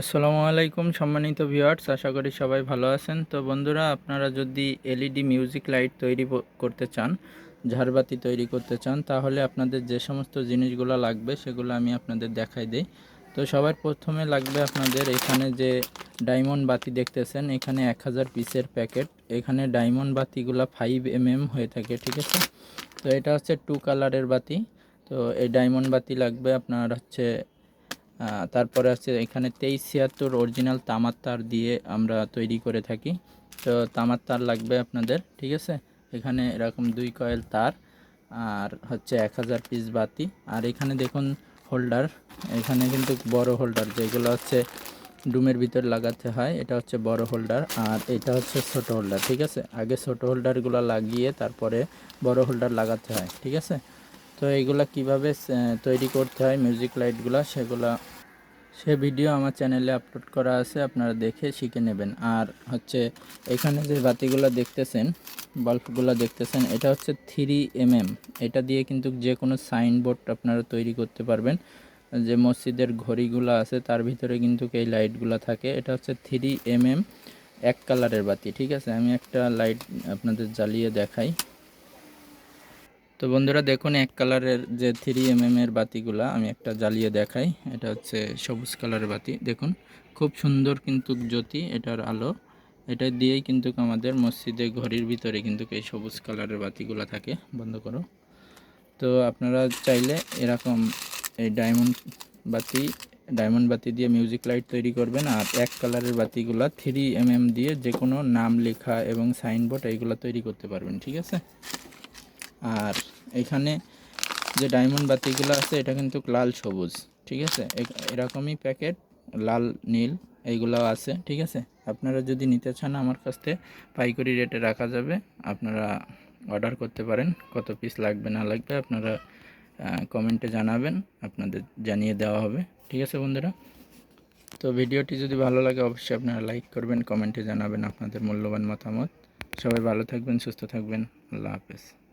আসসালামু আলাইকুম সম্মানিত ভিউয়ার্স, আশা করি সবাই ভালো আছেন। তো বন্ধুরা, আপনারা যদি এলইডি মিউজিক লাইট তৈরি করতে চান, ঝাড়বাতি তৈরি করতে চান, তাহলে আপনাদের যে সমস্ত জিনিসগুলো লাগবে সেগুলো আমি আপনাদের দেখাই দিই। তো সবার প্রথমে লাগবে আপনাদের এখানে যে ডায়মন্ড বাতি দেখতেছেন, এখানে এক হাজার পিসের প্যাকেট। এখানে ডায়মন্ড বাতিগুলো ফাইভ এম এম হয়ে থাকে, ঠিক আছে? তো এটা হচ্ছে টু কালারের বাতি। তো এই ডায়মন্ড বাতি লাগবে আপনার হচ্ছে তারপরে আছে এখানে তেইশ ছিয়াত্তর অরিজিনাল তামার তার দিয়ে আমরা তৈরি করে থাকি। তো তামার তার লাগবে আপনাদের, ঠিক আছে? এখানে এরকম দুই কয়েল তার আর হচ্ছে এক হাজার পিস বাতি। আর এখানে দেখুন হোল্ডার এখানে কিন্তু বড় হোল্ডার যেগুলো হচ্ছে ডুমের ভিতর লাগাতে হয়, এটা হচ্ছে বড় হোল্ডার আর এটা হচ্ছে ছোট হোল্ডার ঠিক আছে? আগে ছোট হোল্ডারগুলো লাগিয়ে তারপরে বড় হোল্ডার লাগাতে হয়, ঠিক আছে? তো এইগুলা কীভাবে তৈরি করতে হয় মিউজিক লাইটগুলো সেগুলা, সে ভিডিও আমার চ্যানেলে আপলোড করা আছে, আপনারা দেখে শিখে নেবেন। আর হচ্ছে, এখানে যে বাতিগুলো দেখতেছেন বাল্বগুলো দেখতেছেন, এটা হচ্ছে থ্রি এমএম এটা দিয়ে কিন্তু যে কোনো সাইনবোর্ড আপনারা তৈরি করতে পারবেন। যে মসজিদের ঘড়িগুলো আছে, তার ভিতরে কিন্তু এই লাইটগুলো থাকে। এটা হচ্ছে থ্রি এমএম এক কালারের বাতি, ঠিক আছে? আমি একটা লাইট আপনাদের জ্বালিয়ে দেখাই। তো বন্ধুরা দেখুন, এক কালারের যে থ্রি এম এর বাতিগুলা আমি একটা জ্বালিয়ে দেখাই। এটা হচ্ছে সবুজ কালারের বাতি। দেখুন, খুব সুন্দর কিন্তু জ্যোতি এটার আলো। এটা দিয়েই কিন্তু আমাদের মসজিদে, ঘড়ির ভিতরে কিন্তু এই সবুজ কালারের বাতিগুলা থাকে। বন্ধ করো। তো আপনারা চাইলে এরকম এই ডায়মন্ড বাতি ডায়মন্ড বাতি দিয়ে মিউজিক লাইট তৈরি করবেন আর এক কালারের বাতিগুলা থ্রি এম এম দিয়ে যে কোনো নাম, লেখা এবং সাইনবোর্ড এইগুলো তৈরি করতে পারবেন, ঠিক আছে? আর এখানে যে ডায়মন্ড বাতিগুলো আছে, এটা কিন্তু লাল সবুজ, ঠিক আছে? এরকমই প্যাকেট লাল, নীল এইগুলো আছে, ঠিক আছে? আপনারা যদি নিতে চান আমার কাছ থেকে, পাইকারি রেটে রাখা যাবে। আপনারা অর্ডার করতে পারেন, কত পিস লাগবে, না লাগবে, আপনারা কমেন্টে জানাবেন, আপনাদের জানিয়ে দেওয়া হবে, ঠিক আছে বন্ধুরা? তো ভিডিওটি যদি ভালো লাগে, অবশ্যই আপনারা লাইক করবেন কমেন্টে জানাবেন আপনাদের মূল্যবান মতামত। সবাই ভালো থাকবেন, সুস্থ থাকবেন, আল্লাহ হাফেজ।